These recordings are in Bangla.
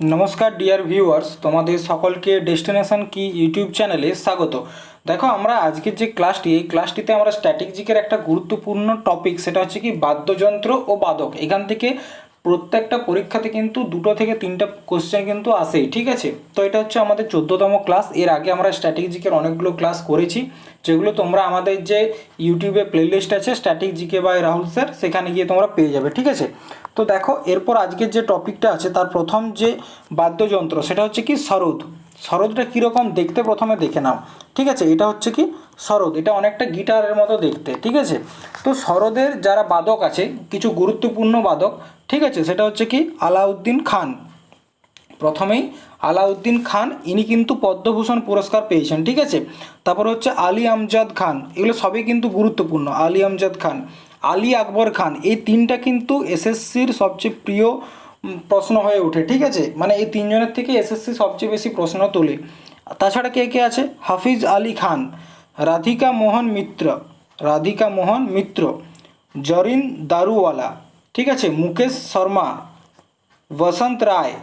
নমস্কার ডিয়ার ভিউয়ার্স তোমাদের সকলকে ডেস্টিনেশন কি ইউটিউব চ্যানেলে স্বাগত। দেখো, আমরা আজকের যে ক্লাসটি এই ক্লাসটিতে আমরা স্ট্র্যাটেজিকের একটা গুরুত্বপূর্ণ টপিক সেটা হচ্ছে কি বাদ্যযন্ত্র ও বাদক। এখান থেকে প্রত্যেকটা পরীক্ষাতে কিন্তু দুটো থেকে তিনটা কোশ্চেন কিন্তু আসেই, ঠিক আছে? তো এটা হচ্ছে আমাদের চোদ্দোতম ক্লাস এর আগে আমরা স্ট্র্যাটেজিকের অনেকগুলো ক্লাস করেছি, যেগুলো তোমরা আমাদের যে ইউটিউবে প্লেলিস্ট আছে static GK by Rahul sir সেখানে গিয়ে তোমরা পেয়ে যাবে, ঠিক আছে? তো দেখো, এরপর আজকের যে টপিকটা আছে, তার প্রথম যে বাদ্যযন্ত্র, সেটা হচ্ছে কি সরোদ। সরোদটা কীরকম দেখতে প্রথমে দেখে নাও। ঠিক আছে? এটা হচ্ছে কি? সরোদ এটা অনেকটা গিটারের মতো দেখতে। ঠিক আছে? তো সরোদের যারা বাদক আছে, কিছু গুরুত্বপূর্ণ বাদক, ঠিক আছে? সেটা হচ্ছে কি? আলাউদ্দিন খান। প্রথমেই আলাউদ্দিন খান, ইনি কিন্তু পদ্মভূষণ পুরস্কার পেয়েছেন। ঠিক আছে? তারপর হচ্ছে আলী আমজাদ খান। এগুলো সবই কিন্তু গুরুত্বপূর্ণ। আলী আমজাদ খান, আলী আকবর খান, এই তিনটা কিন্তু এসএসসির সবচেয়ে প্রিয় প্রশ্ন হয়ে ওঠে, ঠিক আছে? মানে এই তিনজনের থেকে এসএসসি সবচেয়ে বেশি প্রশ্ন তোলে। তাছাড়া কে কে আছে? হাফিজ আলী খান, রাধিকা মোহন মিত্র, রাধিকা মোহন মিত্র, জরিন দারুওয়ালা, ঠিক আছে? মুকেশ শর্মা, বসন্ত রায়,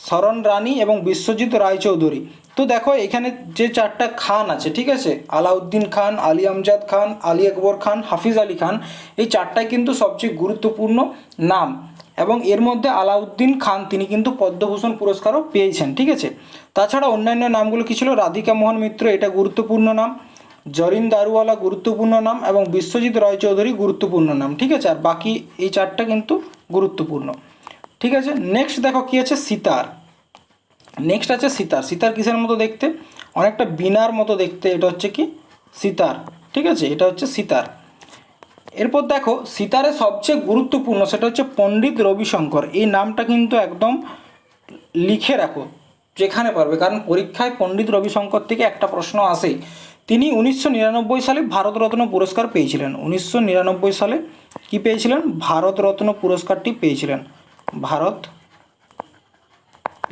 শরণ রানী এবং বিশ্বজিৎ রায়চৌধুরী। তো দেখো, এখানে যে চারটা খান আছে, ঠিক আছে? আলাউদ্দিন খান, আলী আমজাদ খান, আলী আকবর খান, হাফিজ আলী খান, এই চারটাই কিন্তু সবচেয়ে গুরুত্বপূর্ণ নাম। এবং এর মধ্যে আলাউদ্দিন খান, তিনি কিন্তু পদ্মভূষণ পুরস্কারও পেয়েছেন, ঠিক আছে? তাছাড়া অন্যান্য নামগুলো কী ছিল? রাধিকা মোহন মিত্র, এটা গুরুত্বপূর্ণ নাম। জরিন দারুওয়ালা গুরুত্বপূর্ণ নাম এবং বিশ্বজিৎ রায়চৌধুরী গুরুত্বপূর্ণ নাম, ঠিক আছে? আর বাকি এই চারটা কিন্তু গুরুত্বপূর্ণ, ঠিক আছে? নেক্সট দেখো কী আছে? সিতার। নেক্সট আছে সিতার। সিতার কিসের মতো দেখতে? অনেকটা বিনার মতো দেখতে, এটা হচ্ছে কি? সিতার, ঠিক আছে? এটা হচ্ছে সিতার। এরপর দেখো, সিতারে সবচেয়ে গুরুত্বপূর্ণ সেটা হচ্ছে পণ্ডিত রবিশঙ্কর। এই নামটা কিন্তু একদম লিখে রাখো, যেখানে পারবে। কারণ পরীক্ষায় পণ্ডিত রবিশঙ্কর থেকে একটা প্রশ্ন আসেই তিনি উনিশশো নিরানব্বই সালে ভারতরত্ন পুরস্কার পেয়েছিলেন। উনিশশো নিরানব্বই সালে কি পেয়েছিলেন? ভারতরত্ন পুরস্কারটি পেয়েছিলেন। ভারত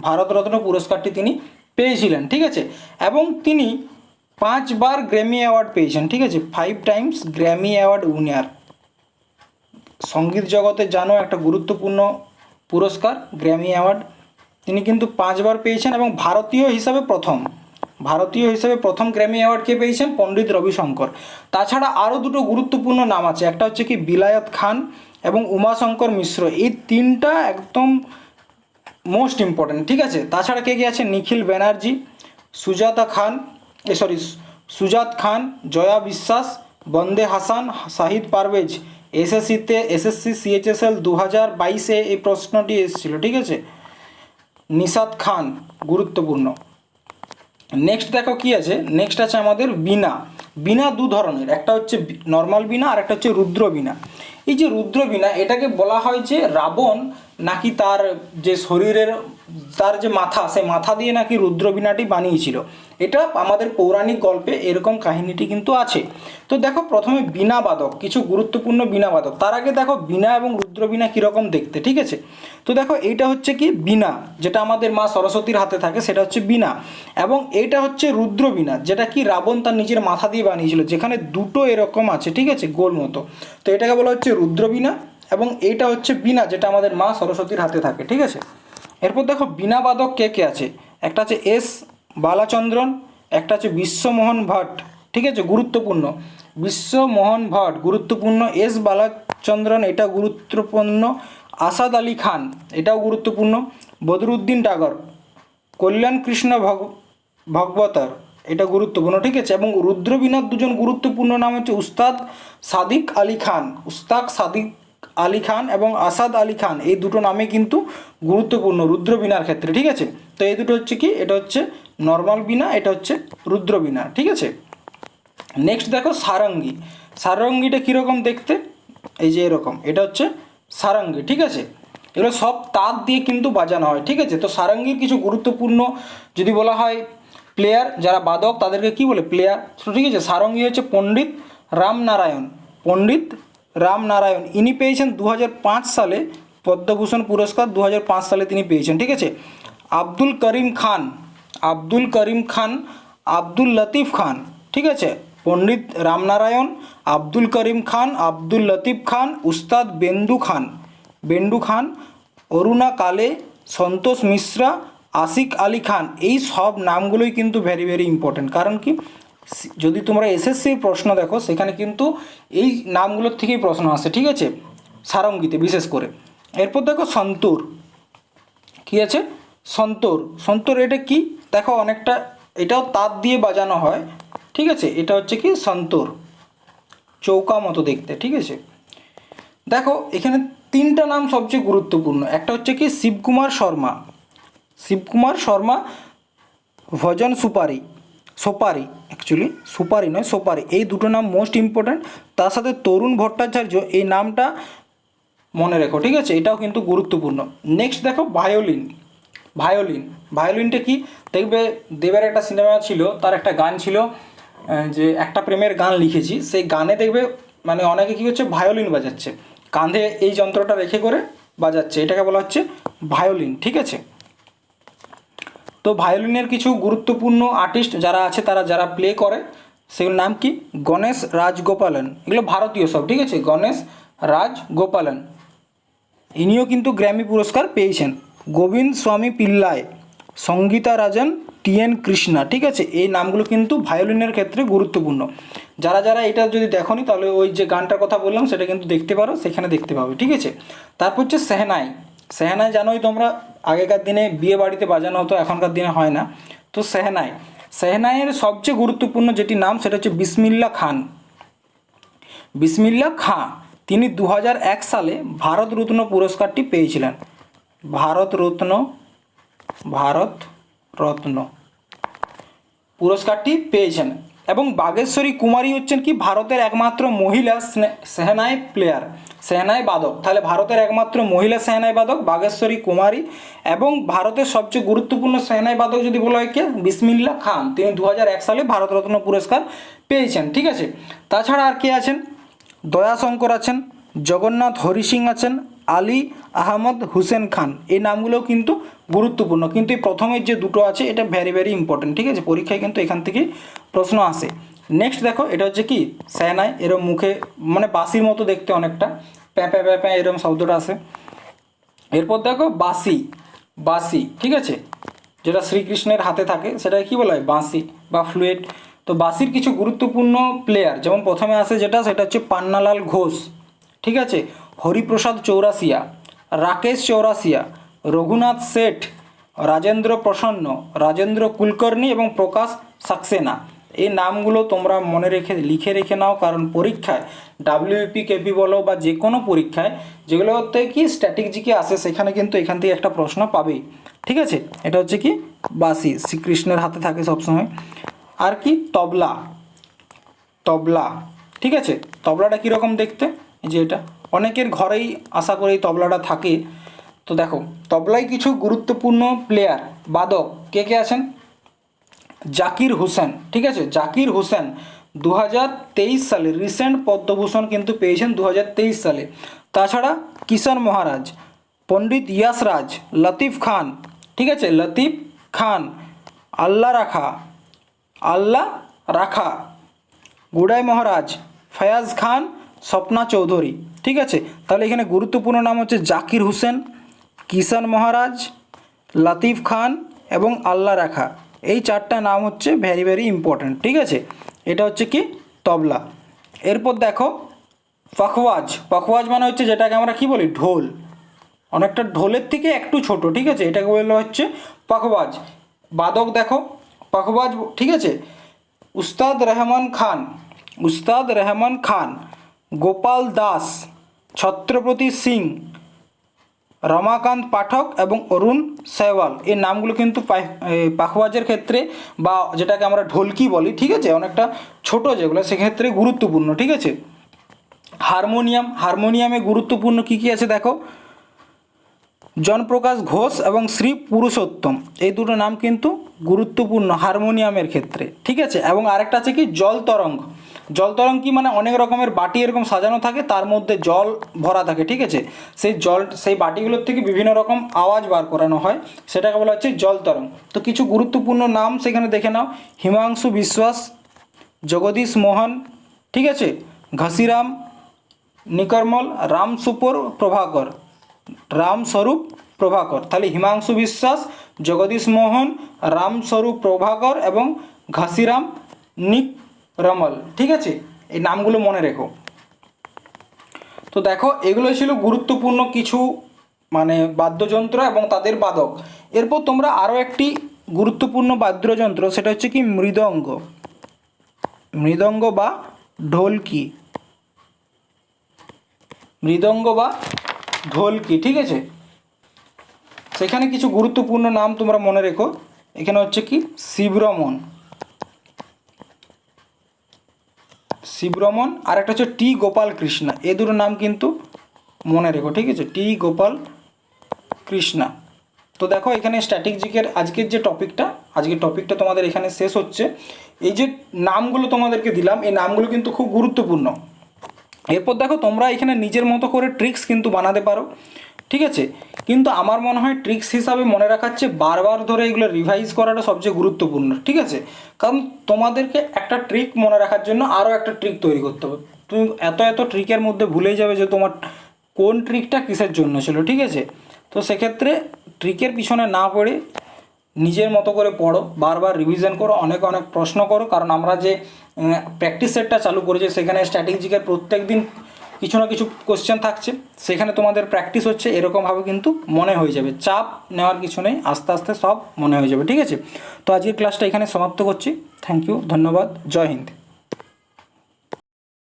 ভারতরত্ন পুরস্কারটি তিনি পেয়েছিলেন, ঠিক আছে? এবং তিনি পাঁচবার গ্র্যামি অ্যাওয়ার্ড পেয়েছেন, ঠিক আছে? Five times Grammy award winner সংগীত জগতে জানো একটা গুরুত্বপূর্ণ পুরস্কার গ্র্যামি অ্যাওয়ার্ড তিনি কিন্তু পাঁচবার পেয়েছেন এবং ভারতীয় হিসাবে প্রথম। ভারতীয় হিসাবে প্রথম গ্র্যামি অ্যাওয়ার্ডকে পেয়েছেন পণ্ডিত রবিশঙ্কর। তাছাড়া আরও দুটো গুরুত্বপূর্ণ নাম আছে। একটা হচ্ছে কি, বিলায়ত খান এবং উমাশঙ্কর মিশ্র। এই তিনটা একদম মোস্ট ইম্পর্ট্যান্ট ঠিক আছে? তাছাড়া কে কে আছে? নিখিল ব্যানার্জি, সুজাতা খান, এ সরি সুজাত খান, জয়া বিশ্বাস, বন্দে হাসান, শাহিদ পারভেজ। এসএসসিতে এসএসসি সিএইচএসএল দু হাজার বাইশে এই প্রশ্নটি এসেছিল, ঠিক আছে? নিশাদ খান, গুরুত্বপূর্ণ। নেক্সট দেখো কি আছে? নেক্সট আছে আমাদের বিনা বিনা দু ধরনের, একটা হচ্ছে নর্মাল বিনা আর একটা হচ্ছে রুদ্র বিনা এই যে রুদ্র বিনা এটাকে বলা হয় যে রাবণ নাকি তার যে শরীরের, তার যে মাথা, সে মাথা দিয়ে নাকি রুদ্র বিনাটি বানিয়েছিল। এটা আমাদের পৌরাণিক গল্পে এরকম কাহিনীটি কিন্তু আছে। তো দেখো, প্রথমে বিনা বাদক কিছু গুরুত্বপূর্ণ বিনা বাদক তার আগে দেখো বিনা এবং রুদ্র বিনা কীরকম দেখতে, ঠিক আছে? তো দেখো, এইটা হচ্ছে কি বিনা যেটা আমাদের মা সরস্বতীর হাতে থাকে, সেটা হচ্ছে বিনা এবং এইটা হচ্ছে রুদ্র বিনা যেটা কি রাবণ তার নিজের মাথা দিয়ে বানিয়েছিল, যেখানে দুটো এরকম আছে, ঠিক আছে, গোল মতো। তো এটাকে বলা হচ্ছে রুদ্র বিনা এবং এইটা হচ্ছে বিনা যেটা আমাদের মা সরস্বতীর হাতে থাকে, ঠিক আছে? এরপর দেখো বিনা বাদক কে কে আছে? একটা আছে এস বালাচন্দ্রন, একটা আছে বিশ্বমোহন ভট্ট, ঠিক আছে? গুরুত্বপূর্ণ। বিশ্বমোহন ভট্ট, গুরুত্বপূর্ণ এস বালাচন্দ্রন এটা গুরুত্বপূর্ণ। আসাদ আলী খান, এটাও গুরুত্বপূর্ণ। বদরুদ্দিন টাগর, কল্যাণ কৃষ্ণ ভগ, ভগবতর, এটা গুরুত্বপূর্ণ, ঠিক আছে? এবং রুদ্রবীণার দুজন গুরুত্বপূর্ণ নাম হচ্ছে উস্তাদ সাদিক আলী খান। উস্তাদ সাদিক আলী খান এবং আসাদ আলী খান, এই দুটো নামে কিন্তু গুরুত্বপূর্ণ রুদ্রবীণার ক্ষেত্রে, ঠিক আছে? তো এই দুটো হচ্ছে কি? এটা হচ্ছে নর্মাল বীণা, এটা হচ্ছে রুদ্রবীণা ঠিক আছে? নেক্সট দেখো সারঙ্গী। সারঙ্গীটা কীরকম দেখতে? এই যে এরকম, এটা হচ্ছে সারঙ্গী, ঠিক আছে? এগুলো সব তার দিয়ে কিন্তু বাজানো হয়, ঠিক আছে? তো সারঙ্গীর কিছু গুরুত্বপূর্ণ যদি বলা হয় প্লেয়ার যারা বাদক, তাদেরকে কি বলে? প্লেয়ার ঠিক আছে? সারঙ্গী হচ্ছে পণ্ডিত রামনারায়ণ। পণ্ডিত রামনারায়ণ ইনি পেয়েছেন দু হাজার পাঁচ সালে পদ্মভূষণ পুরস্কার দু হাজার পাঁচ সালে তিনি পেয়েছেন, ঠিক আছে? আব্দুল করিম খান, আব্দুল করিম খান, আব্দুল লতিফ খান, ঠিক আছে? পণ্ডিত রামনারায়ণ আব্দুল করিম খান, আব্দুল লতিফ খান, উস্তাদ বেন্দু খান বেন্ডু খান, অরুণা কালে, সন্তোষ মিশ্রা, আশিক আলী খান, এই সব নামগুলোই কিন্তু ভেরি ভেরি ইম্পর্টেন্ট কারণ কি? যদি তোমরা এসএসসির প্রশ্ন দেখো, সেখানে কিন্তু এই নামগুলোর থেকেই প্রশ্ন আসে, ঠিক আছে? সারঙ্গীতে, বিশেষ করে। এরপর দেখো সন্তুর। কি আছে? সন্তর। সন্তর এটা কি? দেখো অনেকটা, এটাও তাঁত দিয়ে বাজানো হয়, ঠিক আছে? এটা হচ্ছে কি? সন্তর। চৌকা মতো দেখতে, ঠিক আছে? দেখো, এখানে তিনটা নাম সবচেয়ে গুরুত্বপূর্ণ। একটা হচ্ছে কি? শিবকুমার শর্মা। শিবকুমার শর্মা ভজন সুপারি। সোপারি অ্যাকচুয়ালি সুপারি নয়, সোপারি। এই দুটো নাম মোস্ট ইম্পর্ট্যান্ট তার সাথে তরুণ ভট্টাচার্য, এই নামটা মনে রেখো, ঠিক আছে? এটাও কিন্তু গুরুত্বপূর্ণ। নেক্সট দেখো ভায়োলিন ভায়োলিন ভায়োলিনটা কি? দেখবে, দেবের একটা সিনেমা ছিল, তার একটা গান ছিল যে একটা প্রেমের গান লিখেছি। সেই গানে দেখবে মানে অনেকে কী হচ্ছে ভায়োলিন বাজাচ্ছে। কাঁধে এই যন্ত্রটা রেখে করে বাজাচ্ছে। এটাকে বলা হচ্ছে ভায়োলিন ঠিক আছে? তো ভায়োলিনের কিছু গুরুত্বপূর্ণ আর্টিস্ট যারা আছে, তারা যারা প্লে করে, সেগুলোর নাম কি? গণেশ রাজগোপালন। এগুলো ভারতীয় সব, ঠিক আছে? গণেশ রাজগোপালন। ইনিও কিন্তু গ্র্যামি পুরস্কার পেয়েছেন। গোবিন্দ স্বামী পিল্লাই সঙ্গীতা রাজন, টি এন কৃষ্ণা, ঠিক আছে? এই নামগুলো কিন্তু ভায়োলিনের ক্ষেত্রে গুরুত্বপূর্ণ। যারা যারা এটা যদি দেখনি, তাহলে ওই যে গানটার কথা বললাম, সেটা কিন্তু দেখতে পারো, সেখানে দেখতে পাবে, ঠিক আছে? তারপর হচ্ছে সেহনাই। সেহনাই জানোই তোমরা আগেকার দিনে বিয়ে বাড়িতে বাজানো হতো, এখনকার দিনে হয় না। তো সেহনাই, সেহনাইয়ের সবচেয়ে গুরুত্বপূর্ণ যেটি নাম সেটা হচ্ছে বিসমিল্লা খান। বিসমিল্লা খাঁ, তিনি দু সালে ভারত রত্ন পুরস্কারটি পেয়েছিলেন। ভারত রত্ন ভারত রত্ন পুরস্কারটি পেয়েছেন। এবং বাগেশ্বরী কুমারী হচ্ছেন কি ভারতের একমাত্র মহিলা সেহনাই প্লেয়ার সেহনাই বাদক। তাহলে ভারতের একমাত্র মহিলা সেহনাই বাদক বাগেশ্বরী কুমারী এবং ভারতের সবচেয়ে গুরুত্বপূর্ণ সেহনাই বাদক যদি বলা হয় কে? বিসমিল্লা খান। তিনি দু সালে ভারতরত্ন পুরস্কার পেয়েছেন, ঠিক আছে? তাছাড়া আর কে আছেন? দয়াশঙ্কর আছেন, জগন্নাথ হরি সিং আছেন আলী আহমদ হুসেন খান। এই নামগুলোও কিন্তু গুরুত্বপূর্ণ। কিন্তু এই প্রথমের যে দুটো আছে, এটা ভেরি ভেরি ইম্পর্টেন্ট ঠিক আছে? পরীক্ষায় কিন্তু এখান থেকেই প্রশ্ন আসে। নেক্সট দেখো, এটা হচ্ছে কি? স্যানাই এরম মুখে মানে বাসির মতো দেখতে অনেকটা। প্যাঁ প্যাঁ এরম শব্দটা আসে। এরপর দেখো, বাঁশি বাঁশি, ঠিক আছে? যেটা শ্রীকৃষ্ণের হাতে থাকে, সেটাকে কী বলা হয়? বাঁশি বা ফ্লুয়েট তো বাঁশির কিছু গুরুত্বপূর্ণ প্লেয়ার যেমন প্রথমে আসে যেটা, সেটা হচ্ছে পান্নালাল ঘোষ, ঠিক আছে? হরিপ্রসাদ চৌরাসিয়া রাকেশ চৌরাসিয়া রঘুনাথ শেঠ, রাজেন্দ্র প্রসন্ন, রাজেন্দ্র কুলকর্ণী এবং প্রকাশ সাক্সেনা। এই নামগুলো তোমরা মনে রেখে, লিখে রেখে নাও, কারণ পরীক্ষায় ডাব্লিউপি কেপি বলো বা যে কোনো পরীক্ষায়, যেগুলোতে কি স্ট্র্যাটেজিকে আসে সেখানে কিন্তু এখান থেকে একটা প্রশ্ন পাবেই। ঠিক আছে? এটা হচ্ছে কি? বাসি শ্রীকৃষ্ণের হাতে থাকে সবসময়। আর কি? তবলা। তবলা। ঠিক আছে? তবলাটা কীরকম দেখতে? যে এটা। অনেকের ঘরেই আশা করি তবলাটা থাকে। তো দেখো তবলায় কিছু গুরুত্বপূর্ণ প্লেয়ার বাদক কে কে আছেন? জাকির হোসেন, ঠিক আছে? জাকির হোসেন দু হাজার তেইশ সালে রিসেন্ট পদ্মভূষণ কিন্তু পেয়েছেন দু হাজার তেইশ সালে। তাছাড়া কিষণ মহারাজ, পণ্ডিত ইয়াসরাজ, লতিফ খান, ঠিক আছে? লতিফ খান আল্লাহ রাখা আল্লাহ রাখা, গুড়াই মহারাজ, ফয়াজ খান, স্বপ্না চৌধুরী। ঠিক আছে? তাহলে এখানে গুরুত্বপূর্ণ নাম হচ্ছে জাকির হোসেন কিষান মহারাজ, লাতিফ খান এবং আল্লাহ রাখা। এই চারটা নাম হচ্ছে ভেরি ভেরি ইম্পর্ট্যান্ট ঠিক আছে? এটা হচ্ছে কি? তবলা। এরপর দেখো, পখওয়াজ। পখওয়াজ মানে হচ্ছে যেটাকে আমরা কি বলি? ঢোল। অনেকটা ঢোলের থেকে একটু ছোট, ঠিক আছে? এটাকে বলা হচ্ছে পখওয়াজ। বাদক দেখো, পখওয়াজ, ঠিক আছে? উস্তাদ রহমান খান, উস্তাদ রহমান খান, গোপাল দাস ছত্রপতি সিং, রমাকান্ত পাঠক এবং অরুণ সেওয়াল এই নামগুলো কিন্তু পাখওয়াজের ক্ষেত্রে বা যেটাকে আমরা ঢোলকি বলি, ঠিক আছে? অনেকটা ছোট যেগুলো, সেক্ষেত্রে গুরুত্বপূর্ণ, ঠিক আছে? হারমোনিয়াম, হারমোনিয়ামে গুরুত্বপূর্ণ কী কী আছে দেখো? জনপ্রকাশ ঘোষ এবং শ্রী পুরুষোত্তম। এই দুটো নাম কিন্তু গুরুত্বপূর্ণ হারমোনিয়ামের ক্ষেত্রে, ঠিক আছে? এবং আরেকটা আছে কি? জল তরঙ্গ। জল তরঙ্গ কি মানে অনেক রকমের বাটি এরকম সাজানো থাকে, তার মধ্যে জল ভরা থাকে, ঠিক আছে? সেই জল, সেই বাটিগুলোর থেকে বিভিন্ন রকম আওয়াজ বার করানো হয়, সেটাকে বলা হচ্ছে জল তরঙ্গ। তো কিছু গুরুত্বপূর্ণ নাম সেখানে দেখে নাও। হিমাংশু বিশ্বাস, জগদীশ মোহন, ঠিক আছে? ঘাসিরাম, নিকর্মল রাম সুপর প্রভাকর, রামস্বরূপ প্রভাকর। তাহলে হিমাংশু বিশ্বাস, জগদীশ মোহন, রামস্বরূপ প্রভাকর এবং ঘাসিরাম, নিক রমল, ঠিক আছে? এই নামগুলো মনে রেখো। তো দেখো এগুলো ছিল গুরুত্বপূর্ণ কিছু মানে বাদ্যযন্ত্র এবং তাদের বাদক। এরপর তোমরা আরও একটি গুরুত্বপূর্ণ বাদ্যযন্ত্র, সেটা হচ্ছে কি মৃদঙ্গ। মৃদঙ্গ বা ঢোলকি। মৃদঙ্গ বা ঢোলকি, ঠিক আছে? সেখানে কিছু গুরুত্বপূর্ণ নাম তোমরা মনে রেখো। এখানে হচ্ছে কি শিবরমন। শিবরমন আর একটা হচ্ছে টি গোপাল কৃষ্ণা। এ দুটো নাম কিন্তু মনে রেখো, ঠিক আছে? টি গোপাল কৃষ্ণা। তো দেখো, এখানে স্ট্র্যাটেজিকের আজকের যে টপিকটা আজকের টপিকটা তোমাদের এখানে শেষ হচ্ছে। এই যে নামগুলো তোমাদেরকে দিলাম, এই নামগুলো কিন্তু খুব গুরুত্বপূর্ণ। এরপর দেখো তোমরা এখানে নিজের মতো করে ট্রিক্স কিন্তু বানাতে পারো, ঠিক আছে? কিন্তু আমার মনে হয় ট্রিক্স হিসাবে মনে রাখার চেয়ে বারবার ধরে এগুলো রিভাইজ করাটা সবচেয়ে গুরুত্বপূর্ণ, ঠিক আছে? কারণ তোমাদেরকে একটা ট্রিক মনে রাখার জন্য আরও একটা ট্রিক তৈরি করতে হবে। তুমি এত এত ট্রিকের মধ্যে ভুলেই যাবে যে তোমার কোন ট্রিকটা কিসের জন্য ছিল, ঠিক আছে? তো সেক্ষেত্রে ট্রিকের পিছনে না পড়ে নিজের মতো করে পড়ো, বারবার রিভিশন করো, অনেক অনেক প্রশ্ন করো, কারণ আমরা যে প্র্যাকটিস সেটটা চালু করেছি, সেখানে স্ট্র্যাটেজিকের প্রত্যেক দিন কিছু না কিছু কোশ্চেন থাকছে। সেখানে তোমাদের প্র্যাকটিস হচ্ছে এরকমভাবে কিন্তু মনে হয়ে যাবে। চাপ নেওয়ার কিছু নেই, আস্তে আস্তে সব মনে হয়ে যাবে, ঠিক আছে? তো আজকের ক্লাসটা এখানে সমাপ্ত করছি। থ্যাংক ইউ ধন্যবাদ, জয় হিন্দ।